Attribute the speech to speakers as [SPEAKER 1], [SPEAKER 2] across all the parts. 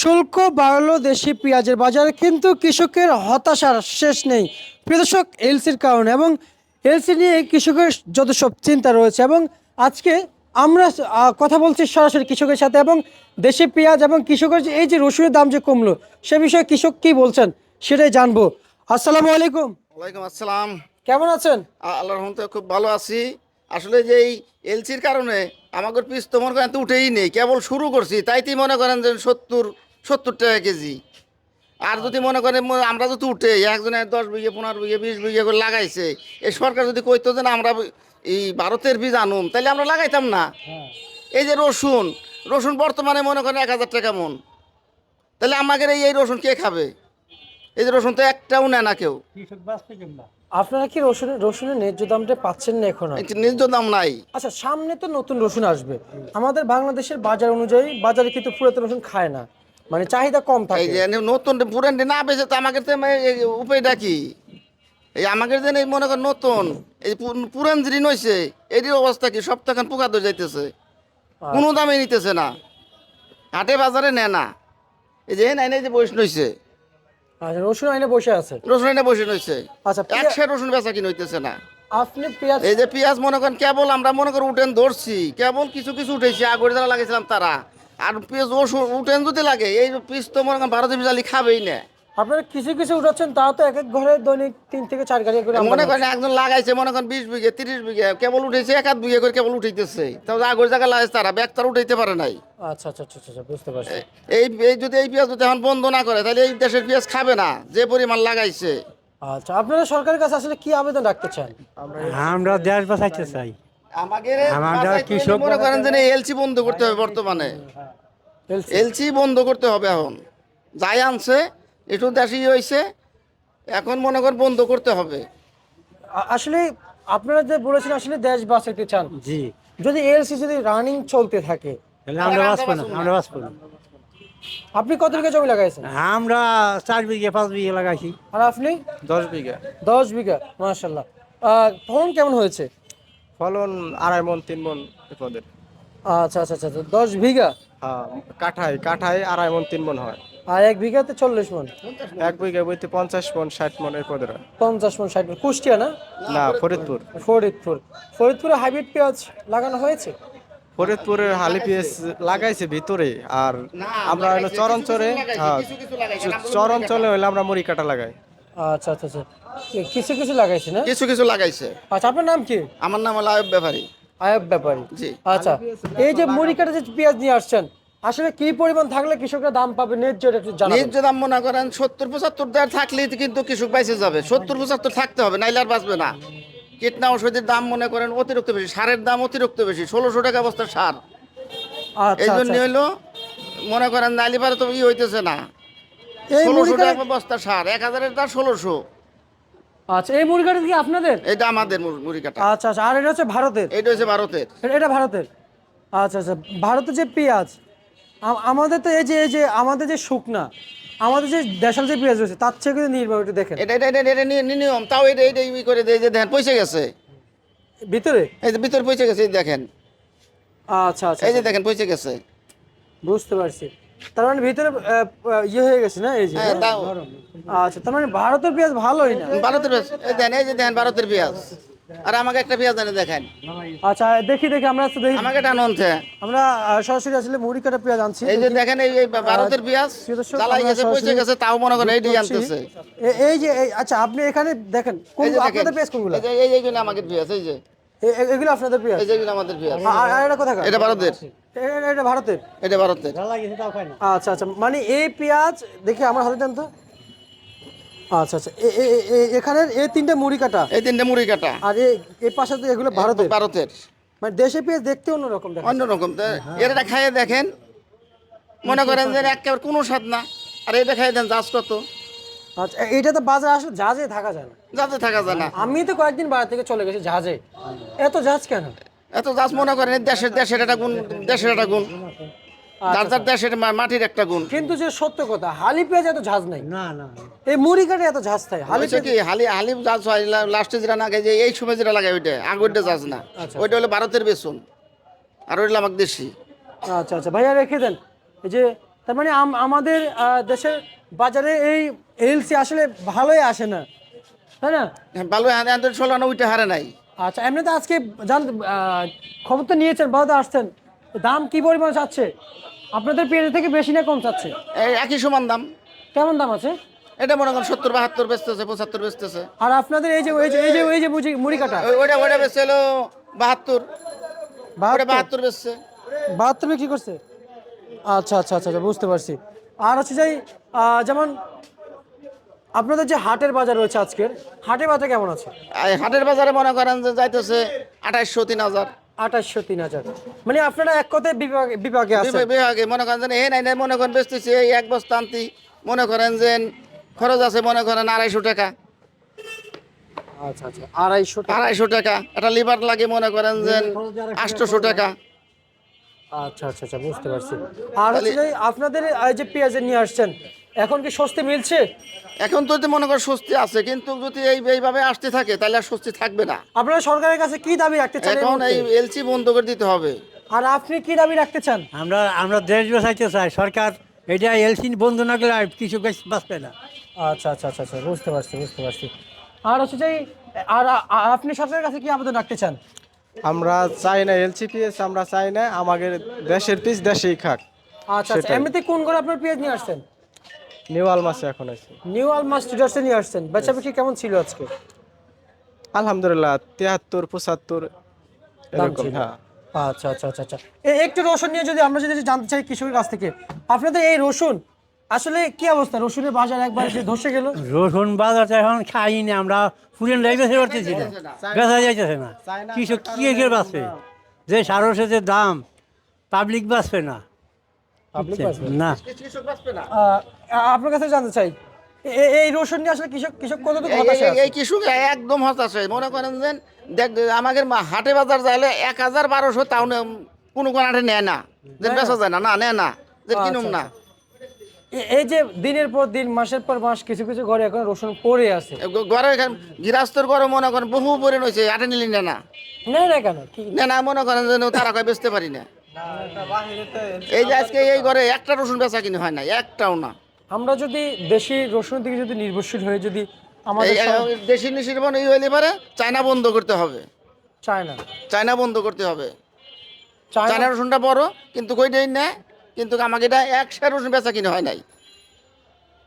[SPEAKER 1] শুল্ক বাড়লো দেশি পেঁয়াজের বাজারে কিন্তু কৃষকের হতাশার শেষ নেই। প্রিয় দর্শক এলসির কারণে এবং এলসি নিয়ে কৃষকের যত সব চিন্তা রয়েছে এবং আজকে আমরা কথা বলছি সরাসরি কৃষকের সাথে এবং দেশি পেঁয়াজ এবং কৃষকের যে এই যে রসুনের দাম যে কমলো সে বিষয়ে কৃষক কি বলছেন সেটাই জানব। আসসালামু আলাইকুম।
[SPEAKER 2] ওয়ালাইকুম আসসালাম।
[SPEAKER 1] কেমন আছেন?
[SPEAKER 2] আল্লাহ রহমতে খুব ভালো আছি। আসলে যে এই এলসির কারণে আমাদের পিস তো মনে করেন তো উঠেই নেই, কেবল শুরু করছি তাইতেই মনে করেন যে সত্তর সত্তর টাকা কেজি। আর যদি মনে করেন আমরা যদি উঠে একজনে দশ বিঘে, পনেরো বিঘে, বিশ বিঘে করে লাগাইছে, এই সরকার যদি কইতো যে আমরা এই ভারতের বীজ আনুম তাহলে আমরা লাগাইতাম না। এই যে রসুন রসুন বর্তমানে মনে করেন এক হাজার টাকা মন। তাহলে আমাদের এই এই রসুন কে খাবে? এই যে রসুন তো একটাও নেয় না কেউ।
[SPEAKER 1] আপনারা কি রসুনের রসুনের ন্যায্য দামটা পাচ্ছেন না এখন
[SPEAKER 2] এই যে নিজ দাম নাই।
[SPEAKER 1] আচ্ছা সামনে তো নতুন রসুন আসবে। আমাদের বাংলাদেশের বাজার অনুযায়ী বাজারে কিন্তু পুরাতন রসুন খায় না। মানে চাহিদা কম
[SPEAKER 2] এই
[SPEAKER 1] থাকে।
[SPEAKER 2] যে নতুন পুরান না বেঁচে তো আমাকে তো এই- এই উপায়টা কি? এই আমাকে যে এই মনে কর নতুন এই পুরান যিনি নইছে এটির অবস্থা কি? সব তখন পোকা ধরে যাইতেছে। কোনো দামে নিতেছে না। হাটে বাজারে নেয় না। এই যে নাই নাই যে বয়স নইছে
[SPEAKER 1] আচ্ছা রসুন আইনে বসে আছে।
[SPEAKER 2] রসুন আইনে বসে নইছে
[SPEAKER 1] আচ্ছা
[SPEAKER 2] একশো রসুন বেচা কিনে হইতেছে না।
[SPEAKER 1] আপনি পেঁয়াজ
[SPEAKER 2] এই যে পেঁয়াজ মনে করেন কেবল আমরা মনে করেন উঠেন ধরছি। কেবল কিছু কিছু উঠেছি আগরে যারা লাগাইছিলাম তারা। আর পেঁয়াজ ওষুধ উঠেন যদি লাগে এই পিস তো মনে করেন ভারতীয় বিজালি খাবেই না।
[SPEAKER 1] আপনারা কিছু কিছু উঠাচ্ছেন তাও তো এক এক ঘরে দৈনিক তিন থেকে চার গাড়ি করে
[SPEAKER 2] মনে করেন একজন লাগাইছে মনে করেন বিশ বিঘে তিরিশ বিঘে কেবল উঠেছে এক আধ বিঘে করে কেবল উঠাইতেছে। তাও আগর জায়গা লাগাইছে তারা ব্যাগ তারা উঠাইতে পারে নাই।
[SPEAKER 1] আচ্ছা আচ্ছা আচ্ছা আচ্ছা বুঝতে পারছি।
[SPEAKER 2] এই এই যদি এই পেঁয়াজ যদি এখন বন্ধ না করে তাহলে এই দেশের পেঁয়াজ খাবে না যে পরিমাণ লাগাইছে।
[SPEAKER 1] আচ্ছা আপনারা সরকারের কাছে আসলে কি আবেদন রাখতে চান?
[SPEAKER 3] আমরা দেশ বাঁচাইতে চাই।
[SPEAKER 2] আমাদের
[SPEAKER 3] আমাদের কৃষক-
[SPEAKER 2] মনে করেন যে এলসি বন্ধ করতে হবে বর্তমানে। এলসি বন্ধ করতে হবে এখন। যাই আনছে একটু দেশি হয়েছে এখন মনে কর বন্ধ করতে হবে।
[SPEAKER 1] আসলে আপনারা যে বলেছেন আসলে দেশ বাঁচাইতে চান।
[SPEAKER 3] জি।
[SPEAKER 1] যদি এলসি যদি রানিং চলতে থাকে
[SPEAKER 3] তাহলে আমরা বাঁচবো না আমরা বাঁচবো না।
[SPEAKER 1] আপনি কত বিঘা জমি লাগাইছেন?
[SPEAKER 3] আমরা চার বিঘে পাঁচ বিঘে লাগাইছি।
[SPEAKER 1] আর আপনি?
[SPEAKER 4] দশ বিঘা।
[SPEAKER 1] দশ বিঘা মাশাল্লাহ ফলন কেমন হয়েছে?
[SPEAKER 4] ফলন আড়াই মন তিন মন
[SPEAKER 1] আচ্ছা আচ্ছা আচ্ছা আচ্ছা, দশ বিঘা?
[SPEAKER 4] হ্যাঁ কাঠায় কাঠায় আড়াই মন তিন মন হয়।
[SPEAKER 1] আর এক বিঘাতে চল্লিশ মন?
[SPEAKER 4] এক বিঘা বইতে পঞ্চাশ মন ষাট মন এই পদের।
[SPEAKER 1] পঞ্চাশ মন ষাট মন। কুষ্টিয়া না?
[SPEAKER 4] না ফরিদপুর।
[SPEAKER 1] ফরিদপুর। ফরিদপুরে হাইব্রিড পেঁয়াজ লাগানো হয়েছে?
[SPEAKER 4] ফরিদপুরের হালি পিএস লাগাইছে ভিতরে আর আমরা হলো চরঞ্চলে হ্যাঁ চরঞ্চলে হইলে আমরা মুড়ি কাটা লাগাই।
[SPEAKER 1] আচ্ছা আচ্ছা আচ্ছা। কিছু কিছু লাগাইছে না?
[SPEAKER 2] কিছু কিছু লাগাইছে।
[SPEAKER 1] আচ্ছা আপনার নাম কি?
[SPEAKER 2] আমার নাম হলো আয়ব ব্যাপারী।
[SPEAKER 1] আয়ব ব্যাপারী।
[SPEAKER 2] জি।
[SPEAKER 1] আচ্ছা এই যে মুড়ি কাটা যে পেঁয়াজ নিয়ে আসছেন আসলে কি পরিমাণ থাকলে কৃষকরা দাম পাবে ন্যায্য এটা একটু জানাবেন।
[SPEAKER 2] নিজ দাম মনে করেন সত্তর পঁচাত্তর দেড় থাকলে কিন্তু কৃষক বাইসে যাবে। সত্তর পঁচাত্তর থাকতে হবে নাইলে আর বাঁচবে না। কীটনা ওষুধের দাম মনে করেন অতিরিক্ত বেশি সারের দাম অতিরিক্ত বেশি ষোলোশো টাকা বস্তার সার। এই
[SPEAKER 1] আচ্ছা
[SPEAKER 2] জন্য
[SPEAKER 1] আচ্ছা।
[SPEAKER 2] হইল মনে করেন নালিপারে তো ই হইতেছে না।
[SPEAKER 1] এই
[SPEAKER 2] ষোলোশো টাকা বস্তার সার এক হাজারের দাম ষোলোশো।
[SPEAKER 1] আচ্ছা এই মুড়ি কাটা কি আপনাদের?
[SPEAKER 2] এটা আমাদের মুর- মুড়ি কাটা
[SPEAKER 1] আচ্ছা আচ্ছা আর এটা হচ্ছে ভারতের?
[SPEAKER 2] এইটা হচ্ছে ভারতের।
[SPEAKER 1] এটা- এটা ভারতের? আচ্ছা আচ্ছা ভারতের যে পেঁয়াজ আমাদের তো এই যে এই যে আমাদের যে শুকনা আমাদের যে দেশাল যে পেঁয়াজ রয়েছে তার থেকে কিন্তু নির্ভর একটু দেখেন।
[SPEAKER 2] এটা এটা এটা এটা নিয়ে নিয়ম। তাও এটা এটা ই করে দেয় যে দেখেন পয়সা গেছে।
[SPEAKER 1] ভিতরে?
[SPEAKER 2] এই যে ভিতরে পয়সা গেছে দেখেন।
[SPEAKER 1] আচ্ছা আচ্ছা
[SPEAKER 2] এই যে দেখেন পয়সা গেছে।
[SPEAKER 1] বুঝতে পারছি। তার মানে ভিতরে ইয়ে হয়ে গেছে না? এই যে
[SPEAKER 2] হ্যাঁ
[SPEAKER 1] আচ্ছা তার মানে ভারতের পেঁয়াজ ভালোই না?
[SPEAKER 2] ভারতের পেঁয়াজ এই দেখেন এই যে দেখেন ভারতের পেঁয়াজ। আর আমাকে একটা পেঁয়াজ এনে দেখেন।
[SPEAKER 1] আচ্ছা দেখি দেখি আমরা দেখি।
[SPEAKER 2] আমাকে এটা আনতে।
[SPEAKER 1] আমরা সরাসরি আসলে মুড়ি কাটা পেঁয়াজ আনছি।
[SPEAKER 2] এই যে দেখেন এই এই ভারতের পেঁয়াজ জ্বালাই গেছে গেছে তাও মনে করেন এইটাই আনতেছে।
[SPEAKER 1] এই যে আচ্ছা আপনি এখানে দেখেন কোন আপনাদের পেঁয়াজ কোনগুলো?
[SPEAKER 2] এই যে এই এইগুলো আমাদের পেঁয়াজ এই যে।
[SPEAKER 1] এগুলো আপনাদের পেঁয়াজ?
[SPEAKER 2] এই যে এগুলো আমাদের পেঁয়াজ।
[SPEAKER 1] আর আর এটা কোথাকার?
[SPEAKER 2] এটা ভারতের।
[SPEAKER 1] এটা ভারতের?
[SPEAKER 2] এটা ভারতের।
[SPEAKER 1] আচ্ছা আচ্ছা মানে এই পেঁয়াজ দেখি আমার হাতে দেন তো আচ্ছা আচ্ছা। এ- এ- এ- এ- এখানের এই তিনটে মুড়ি কাটা?
[SPEAKER 2] এই তিনটে মুড়ি কাটা।
[SPEAKER 1] আর এই- পাশে এগুলো ভারতের?
[SPEAKER 2] ভারতের।
[SPEAKER 1] মানে দেশে পেঁয়াজ দেখতে অন্যরকম
[SPEAKER 2] অন্যরকম তো এটা খাইয়ে দেখেন। মনে করেন যে একেবারে কোনো স্বাদ না। আর এটা খাইয়ে দেন জাজ কত?
[SPEAKER 1] আচ্ছা এটা তো বাজার আসলে জাহাজে থাকা যায় না।
[SPEAKER 2] যাতে থাকা যায় না।
[SPEAKER 1] আমি তো কয়েকদিন বাইরে থেকে চলে গেছি জাহাজে এত জাহাজ কেন?
[SPEAKER 2] এত জাজ মনে করেন দেশের দেশের একটা গুণ দেশের একটা গুণ। যার যার দেশের মা- মাটির একটা গুণ।
[SPEAKER 1] কিন্তু যে সত্য কথা হালি পেঁয়াজ এত ঝাঁজ নাই?
[SPEAKER 3] না না।
[SPEAKER 1] এই মুড়ি কাটে এত ঝাঁজ থাকে হালি
[SPEAKER 2] কি হালি হালি জাজ হয় লাস্টে যেটা না খাই যে এই সময় যেটা লাগে ওইটা আগরটা জাজ না। ওইটা হলো ভারতের বেসন আর ওইটা আমাকে দেশি।
[SPEAKER 1] আচ্ছা আচ্ছা। ভাইয়া রেখে দেন। এই যে তার মানে আমাদের দেশের বাজারে এই এলসি আসলে ভালোই আসে না তাই না?
[SPEAKER 2] হ্যাঁ, ভালো আন্দোলন ষোলো উইটা হারে নাই।
[SPEAKER 1] আচ্ছা এমনিতে আজকে জান খবর তো নিয়েছেন বাজাতে আসছেন। দাম কি পরিমাণ চাচ্ছে? আপনাদের পেঁয়াজ থেকে বেশি না কম চাচ্ছে?
[SPEAKER 2] এই একই সমান দাম।
[SPEAKER 1] কেমন দাম আছে?
[SPEAKER 2] এটা মনে করেন সত্তর বাহাত্তর বেচতেছে পঁচাত্তর বেচতেছে।
[SPEAKER 1] আর আপনাদের এই যে এই যে এই যে এই যে বুঝি মুড়ি কাটা।
[SPEAKER 2] ওইটা ওইটা বেচছে হলো বাহাত্তর।
[SPEAKER 1] বাহাত্তর?
[SPEAKER 2] বেচছে।
[SPEAKER 1] বাহাত্তর বিক্রি করছে? আচ্ছা আচ্ছা আচ্ছা আচ্ছা, বুঝতে পারছি। আর হচ্ছে যাই যেমন আপনাদের যে হাটের বাজার রয়েছে আজকের হাটের বাজার কেমন আছে?
[SPEAKER 2] হাটের বাজারে মনে করেন যে যাইতেছে আঠাইশশো তিন হাজার।
[SPEAKER 1] আঠাশশো তিন হাজার। মানে আপনারা এক কথায় বিভাগে বিভাগে আছেন।
[SPEAKER 2] বিভাগে- মনে করেন যে এই নাই মনে করেন বেচতেছে এই এক বস্তা আনতি। মনে করেন যে খরচ আছে মনে করেন আড়াইশো টাকা।
[SPEAKER 1] আচ্ছা আচ্ছা আড়াইশো
[SPEAKER 2] আড়াইশো টাকা। একটা লিভার লাগে মনে করেন যে আটশোশো টাকা।
[SPEAKER 1] আচ্ছা আচ্ছা আচ্ছা বুঝতে পারছি। আর আপনাদের যে পেঁয়াজের নিয়ে আসছেন এখন কি সস্তে মিলছে?
[SPEAKER 2] এখন তো যদি মনে করেন স্বস্তি আছে কিন্তু যদি এই এইভাবে আসতে থাকে তাহলে আর স্বস্তি থাকবে না।
[SPEAKER 1] আপনারা সরকারের কাছে কি দাবি রাখতে চান
[SPEAKER 2] এখন এই এলসি বন্ধ করে দিতে হবে।
[SPEAKER 1] আর আপনি কি দাবি রাখতে চান?
[SPEAKER 3] আমরা আমরা দেশ বাঁচাইতে চাই সরকার এটা এলসি বন্ধ না করলে আর কিছু বাঁচবে না।
[SPEAKER 1] আচ্ছা আচ্ছা আচ্ছা আচ্ছা বুঝতে পারছি বুঝতে পারছি। আর হচ্ছে যে আর আপনি সরকারের কাছে কি আবেদন রাখতে চান?
[SPEAKER 4] আমরা চাই না এলসি এলসিপিএস আমরা চাই না আমাদের দেশের পিস দেশেই খাক।
[SPEAKER 1] আচ্ছা আচ্ছা এমনিতে কোন করে আপনার পিএস নিয়ে আসছেন?
[SPEAKER 4] নিউয়াল মাসে এখন আছে।
[SPEAKER 1] নিউ আলমাস ট্রেডার্সে নিয়ে আসছেন। বেচা বিক্রি কেমন ছিল আজকে?
[SPEAKER 4] আলহামদুলিল্লাহ তিয়াত্তর পঁচাত্তর এরকম হ্যাঁ।
[SPEAKER 1] আচ্ছা আচ্ছা আচ্ছা আচ্ছা। একটু রসুন নিয়ে যদি আমরা যদি জানতে চাই কৃষকের কাছ থেকে আপনাদের এই রসুন আসলে কি অবস্থা? রসুনের বাজার একবার এসে ধসে গেল?
[SPEAKER 3] রসুন বাজার এখন খাই না আমরা পুরেন লাই বেঁচে পারতেছি না। বেচা যাইতেছে না। কৃষক কি এগিয়ে বাঁচবে? যে সার ওষুধের দাম পাবলিক বাঁচবে না। না।
[SPEAKER 2] কৃষক বাঁচবে না?
[SPEAKER 1] আহ, আপনার কাছে জানতে চাই এই রসুন নিয়ে আসলে কৃষক কৃষক
[SPEAKER 2] এই-
[SPEAKER 1] হতাশা
[SPEAKER 2] এই- কৃষক একদম হতাশ হয় মনে করেন যে দেখ আমাদের হাটে বাজার যাইলে এক হাজার বারোশো তাও কোনো কোনো হাটে নেয় না যে বেচা যায় না না নেয় না যে কিনুম না।
[SPEAKER 1] এই যে দিনের পর দিন মাসের পর মাস কিছু কিছু ঘরে এখন রসুন পড়ে আছে।
[SPEAKER 2] ঘরে এখানে গৃহস্থর ঘরে মনে করেন বহু পরে নইছে হাটে নিলি না না।
[SPEAKER 1] না না কেন?
[SPEAKER 2] না না মনে করেন যে তারা কয় বেচতে পারি না। এই যে আজকে এই ঘরে একটা রসুন বেচা কিনে হয় না একটাও না।
[SPEAKER 1] আমরা যদি দেশি রসুনের দিকে যদি নির্ভরশীল হয়ে যদি আমাদের
[SPEAKER 2] দেশি বন এই হইলে পারে চায়না বন্ধ করতে হবে।
[SPEAKER 1] চায় না
[SPEAKER 2] চায়না বন্ধ করতে হবে। চায়না রসুনটা বড় কিন্তু কইটাই না কিন্তু আমাকে এটা একশো রসুন বেচা কিনে হয় নাই।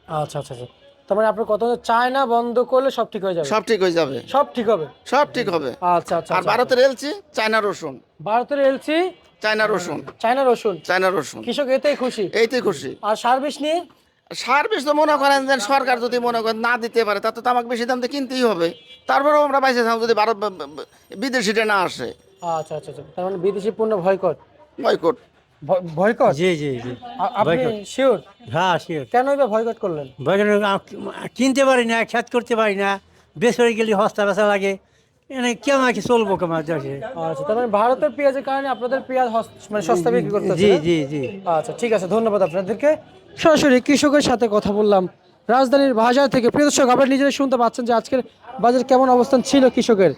[SPEAKER 1] আচ্ছা আচ্ছা আচ্ছা। তার মানে আপনার কথা চায়না বন্ধ করলে সব ঠিক হয়ে যাবে।
[SPEAKER 2] সব ঠিক হয়ে যাবে।
[SPEAKER 1] সব ঠিক হবে?
[SPEAKER 2] সব ঠিক হবে।
[SPEAKER 1] আচ্ছা আচ্ছা
[SPEAKER 2] আর
[SPEAKER 1] আচ্ছা।
[SPEAKER 2] ভারতের এলচি চায়না রসুন।
[SPEAKER 1] ভারতের এলসি
[SPEAKER 2] চায়না রসুন।
[SPEAKER 1] চায়না রসুন।
[SPEAKER 2] চায়না রসুন।
[SPEAKER 1] কৃষক এতেই খুশি?
[SPEAKER 2] এইতেই খুশি।
[SPEAKER 1] আর সার্ভিস নিয়ে?
[SPEAKER 2] সার বেশ তো মনে করেন যে সরকার যদি মনে করেন না দিতে পারে তা তো তামাক বেশি দাম দিয়ে কিনতেই হবে। তারপরেও আমরা বাইসে থাকব যদি ভারত বিদেশিটা না আসে।
[SPEAKER 1] আচ্ছা আচ্ছা আচ্ছা। তার মানে বিদেশি পণ্য ভয়কট?
[SPEAKER 2] Boycott
[SPEAKER 1] boycott?
[SPEAKER 3] জি জি জি।
[SPEAKER 1] আপনি শিওর
[SPEAKER 3] হ্যাঁ শিওর
[SPEAKER 1] কেনই বা ভয়কট করলেন?
[SPEAKER 3] বাজারে কিনতে পারি না খ্যাত করতে পারি না বেসরে গেলে হস্তা বেচা লাগে। এনে কেমন কি চলবো কেমন দেশে
[SPEAKER 1] আচ্ছা তার মানে ভারতের পেঁয়াজের কারণে আপনাদের পেঁয়াজ মানে সস্তা বিক্রি করতে
[SPEAKER 3] জি জি জি।
[SPEAKER 1] আচ্ছা ঠিক আছে ধন্যবাদ আপনাদেরকে। সরাসরি কৃষকের সাথে কথা বললাম। রাজধানীর বাজার থেকে প্রিয় দর্শক আপনারা নিজেরা শুনতে পাচ্ছেন যে আজকের বাজার কেমন অবস্থান ছিল কৃষকের।